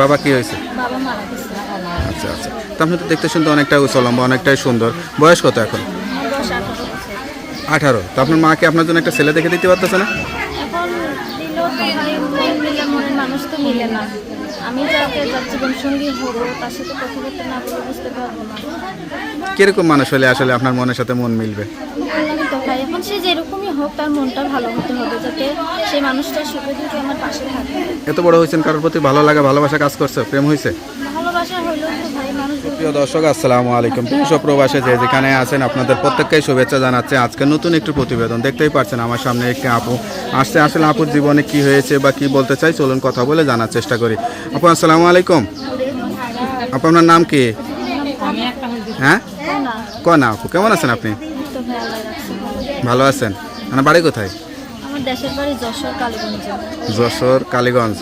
বাবা কি হয়েছে? আচ্ছা আচ্ছা। তা আপনি তো দেখতে শুনতে অনেকটা উচলম্বা অনেকটাই সুন্দর। বয়স কত এখন? আঠারো। তো আপনার মাকে আপনার জন্য একটা ছেলে দেখে দিতে পারতেছে না? মানুষ তো মিলে আমি যাকে যার জীবন সঙ্গী হব তার সাথে কথা বলতে না বলে বুঝতে পারব না। কীরকম মানুষ হলে আসলে আপনার মনের সাথে মন মিলবে? তো এখন সে হোক তার মনটা ভালো হতে হবে যাতে সেই মানুষটা সুখে দুঃখে আমার পাশে থাকে। এত বড় হয়েছেন কারোর প্রতি ভালো লাগা ভালোবাসা কাজ করছে প্রেম হয়েছে? ভালোবাসা হইলেও ভাই মানুষ প্রিয় দর্শক আসসালামু আলাইকুম। ও প্রবাসে যে যেখানে আছেন আপনাদের প্রত্যেককেই শুভেচ্ছা জানাচ্ছে। আজকে নতুন একটি প্রতিবেদন দেখতেই পাচ্ছেন আমার সামনে একটি আপু। আসছে আসলে আপুর জীবনে কি হয়েছে বা কি বলতে চাই চলুন কথা বলে জানার চেষ্টা করি। আপু আসসালামু আলাইকুম। আপনার নাম কি? হ্যাঁ? না কনা আপু কেমন আছেন আপনি। ভালো আছেন? মানে বাড়ি কোথায়? আমার দেশের বাড়ি যশোর কালীগঞ্জে। যশোর কালীগঞ্জ।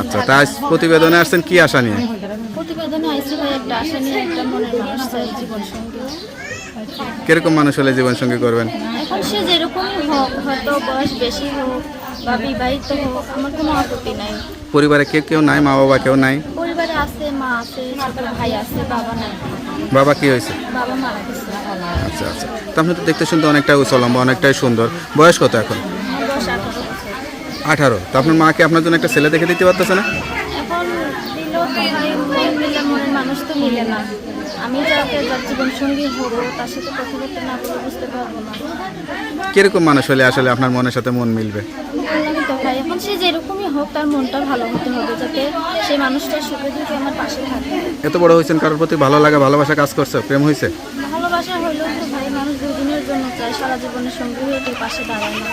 আচ্ছা তা আজ প্রতিবেদনে আসছেন কি আশা নিয়ে? প্রতিবেদনে আইসি ভাই একটা আশা নিয়ে একটা মনের মানুষ চাই জীবন সঙ্গী কীরকম মানুষ হলে জীবনসঙ্গী করবেন? এখন সে যেরকমই হোক হয়তো বয়স বেশি হোক বা বিবাহিত হোক আমার কোনো আপত্তি নাই। পরিবারে কেউ কেউ নাই মা বাবা কেউ নাই? পরিবারে আছে মা আছে ছোট ভাই আছে বাবা নাই। বাবা কি হয়েছে? বাবা মারা গেছে। আচ্ছা আচ্ছা। তা আপনি তো দেখতে শুনতে অনেকটা উচলম্ব অনেকটাই সুন্দর। বয়স কত এখন? আঠারো। তো আপনার মাকে আপনার জন্য একটা ছেলে দেখে দিতে পারতেছে না? এখন দিলেও তো ভাই মন মিলে মনের মানুষ তো মিলে না। আমি যাকে যার জীবন সঙ্গী হব তার সাথে কথা বলতে না বলে বুঝতে পারব না। কীরকম মানুষ হলে আসলে আপনার মনের সাথে মন মিলবে? বললাম তো ভাই এখন সে যেরকমই হোক তার মনটা ভালো হতে হবে যাতে সেই মানুষটা সুখে দুঃখে আমার পাশে থাকে। এত বড় হয়েছেন কারোর প্রতি ভালো লাগা ভালোবাসা কাজ করছে প্রেম হয়েছে? ভালোবাসা হলেও তো ভাই মানুষ দুদিনের জন্য চায় সারা জীবনের সঙ্গী হয়ে কেউ পাশে দাঁড়ায় না।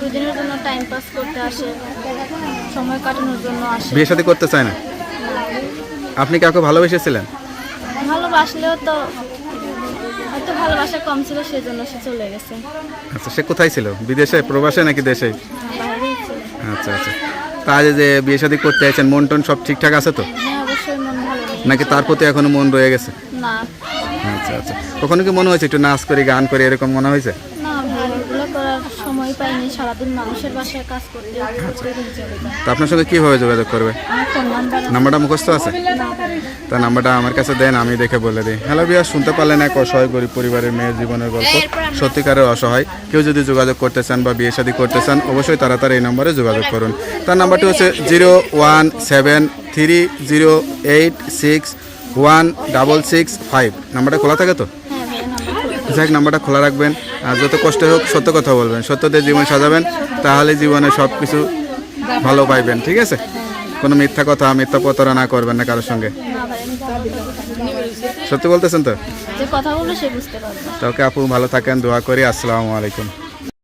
দুদিনের জন্য টাইম পাস করতে আসে সময় কাটানোর জন্য আসে। বিয়ে শাদী করতে চায় না? আপনি কাউকে ভালোবেসেছিলেন? ভালোবাসলেও তো হয়তো ভালোবাসা কম ছিল সেজন্য সে চলে গেছে। আচ্ছা সে কোথায় ছিল? বিদেশে? প্রবাসে নাকি দেশে? আচ্ছা আচ্ছা। তা আজ যে বিয়ে শাদী করতে আছেন মন টন সব ঠিকঠাক আছে তো? হ্যাঁ নাকি তার প্রতি এখনও মন রয়ে গেছে? না। আচ্ছা আচ্ছা। কখনো কি মনে হয়েছে একটু নাচ করি গান করি এরকম মনে হয়েছে? করার সময় পাইনি সারাদিন মানুষের বাসায় কাজ করতে করতে দিন চলে যায় তা আপনার সঙ্গে কীভাবে যোগাযোগ করবে নাম্বারটা মুখস্থ আছে? তা নাম্বারটা আমার কাছে দেন আমি দেখে বলে দিই। হ্যালো বিয়া শুনতে পারলেন এক অসহায় গরিব পরিবারের মেয়ের জীবনের গল্প? সত্যিকারের অসহায়। কেউ যদি যোগাযোগ করতে চান বা বিয়ে শাদী করতে চান অবশ্যই তাড়াতাড়ি এই নম্বরে যোগাযোগ করুন। তার নাম্বারটি হচ্ছে zero one seven three zero eight six one double six five. নাম্বারটা খোলা থাকে তো? যাক নাম্বারটা খোলা রাখবেন। আর যত কষ্ট হোক সত্য কথা বলবেন। সত্যতে জীবন সাজাবেন তাহলে জীবনে সব কিছু ভালো পাইবেন ঠিক আছে? কোনো মিথ্যা কথা মিথ্যা প্রতারণা করবেন না কারোর সঙ্গে। সত্যি বলতেছেন তো? যে কথা বলব সে বুঝতে পারবে। তো ওকে আপু ভালো থাকেন দোয়া করি। আসসালামু আলাইকুম।